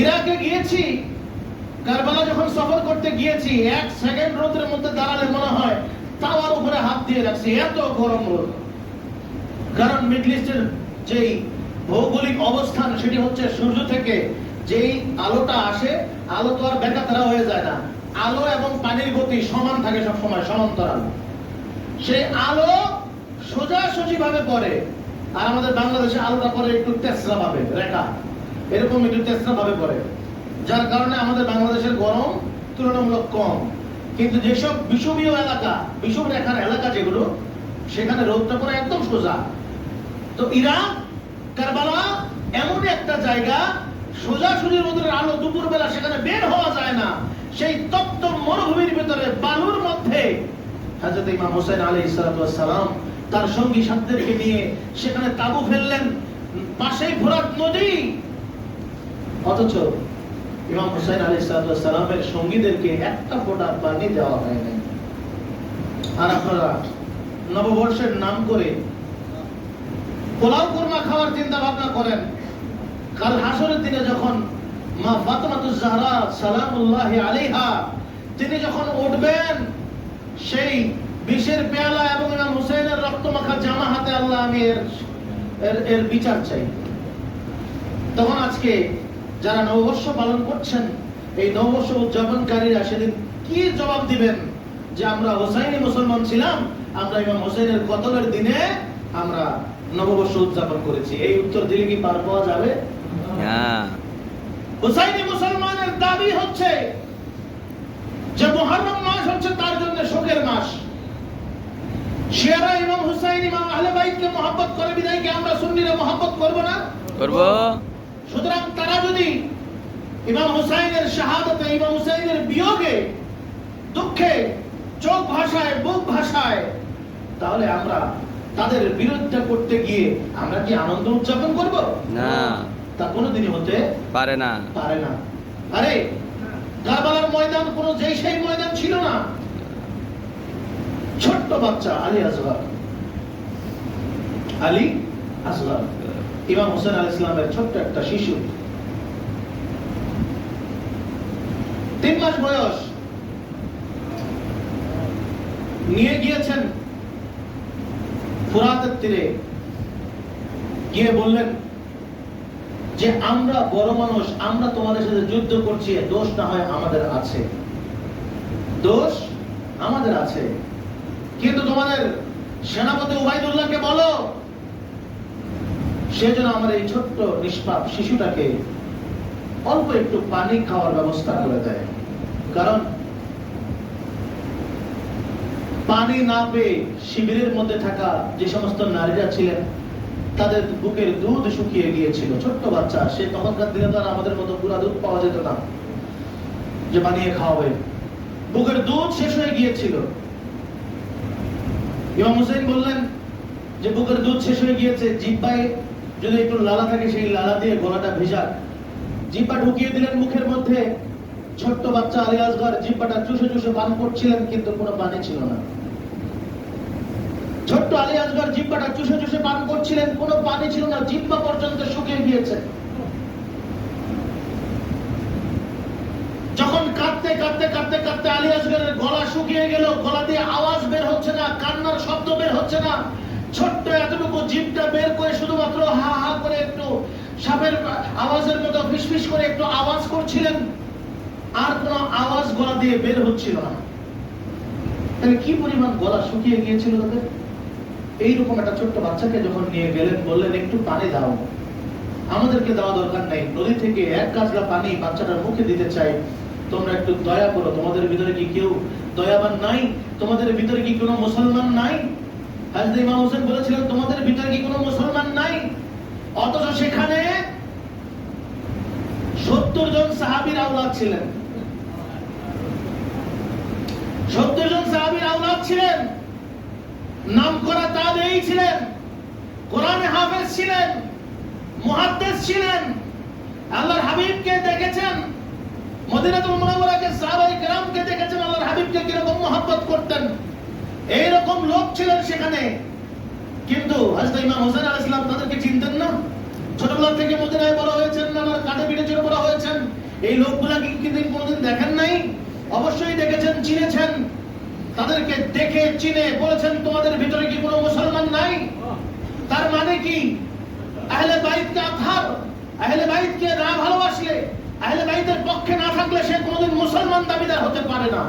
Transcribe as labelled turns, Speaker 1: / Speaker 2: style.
Speaker 1: ইরাকে গিয়েছি। কারবালা যখন সফর করতে গিয়েছি, এক সেকেন্ড রোদের মধ্যে দাঁড়ালে মনে হয় তাওয়ার উপরে হাত দিয়ে রাখছি, এত গরম রোদ। কারণ মিডল ইস্টের যেই ভৌগোলিক অবস্থান, সেটি হচ্ছে সূর্য থেকে যেই আলোটা আসে, আলো তো আর বেকাতারা হয়ে যায় না। আলো এবং পানির গতি সমান থাকে সব সময় সমান্তরাল। সেই আলো সোজাসুজি ভাবে পড়ে। আর আমাদের বাংলাদেশে আলোটা পরে একটু তেসরা ভাবে, রেখা। এরকম একটু তেসরা ভাবে পড়ে। যার কারণে আমাদের বাংলাদেশের গরম তুলনামূলক কম। কিন্তু যেসব বিষুবীয় এলাকা, বিষুব রেখার এলাকা যেগুলো, সেখানে রোদটা পড়ে একদম সোজা। তো ইরাক, কারবালা এমন একটা জায়গা, সোজা সোজাসুজি রোদের আলো দুপুর বেলা সেখানে বের হওয়া যায় না। সেই তপ্ত মরুভূমির ভিতরে, বালুর মধ্যে হাজরত ইমাম হোসেন আলী সালাম তার সঙ্গী সাথীদেরকে নিয়ে সেখানে তাবু ফেললেন। পাশেই ফোরাত নদী অথচ ইমাম হোসেন আলী সালামের সঙ্গীদেরকে একটা ফোঁটা পানি দেওয়া হয় নাই। আর আপনারা নববর্ষের নাম করে পোলাও কোরমা খাওয়ার চিন্তা ভাবনা করেন। কাল হাসরের দিনে যখন মা তিনি যখন উঠবেন, সেই বিষের পেয়ালা এবং ইমাম হুসেনের রক্তমাখা জামা হাতে আল্লাহ আমি এর- এর বিচার চাই। তখন আজকে যারা নববর্ষ পালন করছেন এই নববর্ষ উদযাপনকারীরা সেদিন কি জবাব দিবেন? যে আমরা হোসাইনি মুসলমান ছিলাম আমরা ইমাম হোসেনের কতলের দিনে আমরা নববর্ষ উদযাপন করেছি? এই উত্তর দিলে কি পার পাওয়া যাবে? হুসাইনি মুসলমানের দাবি হচ্ছে যে মাস হচ্ছে তার জন্য শোকের মাস। শিয়ারা ইমাম হুসাইন ইমাম আহলে বাইতকে মহব্বত করে বিদায় কি আমরা সুন্নিরা মহব্বত করব না?
Speaker 2: করব।
Speaker 1: সুতরাং তারা যদি ইমাম হুসাইনের শাহাদতে ইমাম হুসাইনের বিয়োগে দুঃখে চোখ ভাষায় বুক ভাষায় তাহলে আমরা তাদের বিরোধিতা করতে গিয়ে আমরা কি আনন্দ উদযাপন করব?
Speaker 2: না।
Speaker 1: তা কোনোদিনই হতে
Speaker 2: পারে না।
Speaker 1: পারে না। আরে কারবালার ময়দান কোন যেই সেই ময়দান ছিল না। ছোট্ট বাচ্চা আলী আসগার আলী আসগার ইমাম হোসেন আল ইসলামের ছোট্ট একটা শিশু। তিন মাস বয়স। নিয়ে গিয়েছেন ফুরাতের তীরে। গিয়ে বললেন, যে আমরা বড় মানুষ, আমরা তোমাদের সাথে যুদ্ধ করছি দোষ না হয় আমাদের আছে। দোষ আমাদের আছে। কিন্তু তোমাদের সেনাপতি উবাইদুল্লাহকে বলো সে যেন আমার এই ছোট্ট নিষ্পাপ শিশুটাকে অল্প একটু পানি খাওয়ার ব্যবস্থা করে দেয়। কারণ পানি না পেয়ে শিবিরের মধ্যে থাকা যে সমস্ত নারীরা ছিলেন, তাদের বুকের দুধ শুকিয়ে গিয়েছিল। ছোট্ট বাচ্চা, সে তখনকার দিনে তো আর আমাদের মতো পুরা দুধ পাওয়া যেত না, যে বানিয়ে খাওয়াবে। বুকের দুধ শেষ হয়ে গিয়েছিল। ইমাম হুসেন বললেন যে, বুকের দুধ শেষ হয়ে গিয়েছে, জিব্বায় যদি একটু লালা থাকে, সেই লালা দিয়ে গলাটা ভেজা জিব্বা ঢুকিয়ে দিলেন মুখের মধ্যে। ছোট্ট বাচ্চা আলী আসগর জিব্বাটা চুষে চুষে পান করছিলেন, কিন্তু কোনো পানি ছিল না। ছোট্ট আলী আসগর জিব্বাটা চুষে চুষে পান করছিলেন, কোনো পানি ছিল না, জিব্বা পর্যন্ত শুকিয়ে গিয়েছে। যখন কাঁদতে কাঁদতে কাঁদতে কাঁদতে আলী আসগরের গলা শুকিয়ে গেল, গলা দিয়ে আওয়াজ বের হচ্ছে না, কান্নার শব্দ বের হচ্ছে না, ছোট্ট এতটুকু জিভটা হা হা করে একটু সাপের আওয়াজের মতো ফিসফিস করে একটু আওয়াজ করছিলেন। আর কোনো আওয়াজ গলা দিয়ে বের হচ্ছিল না। তাহলে কি পরিমাণ গলা শুকিয়ে গিয়েছিল তাদের এইরকম একটা ছোট্ট বাচ্চাকে যখন নিয়ে গেলেন, বললেন, একটু পানি দাও। আমাদেরকে দেওয়া দরকার নাই। নদী থেকে এক গাছলা পানি বাচ্চাটার মুখে দিতে চাই। তোমরা একটু দয়া করো। তোমাদের ভিতরে কি কেউ দয়াবান নাই? তোমাদের ভিতরে কি কোনো মুসলমান নাই? হাজরত ইমাম হোসেন বলেছিলেন, তোমাদের ভিতরে কি কোনো মুসলমান নাই? অথচ সেখানে সত্তর জন সাহাবীর আওলাদ ছিলেন। সত্তর জন সাহাবীর আওলাদ ছিলেন। নাম করা তাবেঈ ছিলেন। কোরআনে হাফেজ ছিলেন। মুহাদ্দিস ছিলেন। আল্লাহর হাবিবকে দেখেছেন। মদিনাতুল মুনাওয়ারাকে সাহাবায়ে কেরামকে দেখেছেন। আল্লাহর হাবিবকে কীরকম মহব্বত করতেন। এই রকম লোক ছিলেন সেখানে। কিন্তু ইমাম হোসেন আলাইহিস সালাম তাদেরকে চিনতেন না। ছোটবেলা থেকে মদিনায় বড় হয়েছেন চড়ে বড় হয়েছেন। এই কোনোদিন দেখেন নাই? অবশ্যই দেখেছেন, চিনেছেন। তাদেরকে দেখে, চিনে বলেছেন, তোমাদের ভিতরে কি কোনো মুসলমান নাই? তার মানে কি? আহলে বাইতকে আধার, আহলে বাইতকে না ভালোবাসলে, আহলে বাইতের পক্ষে না থাকলে সে কোনোদিন মুসলমান দাবিদার হতে পারে না।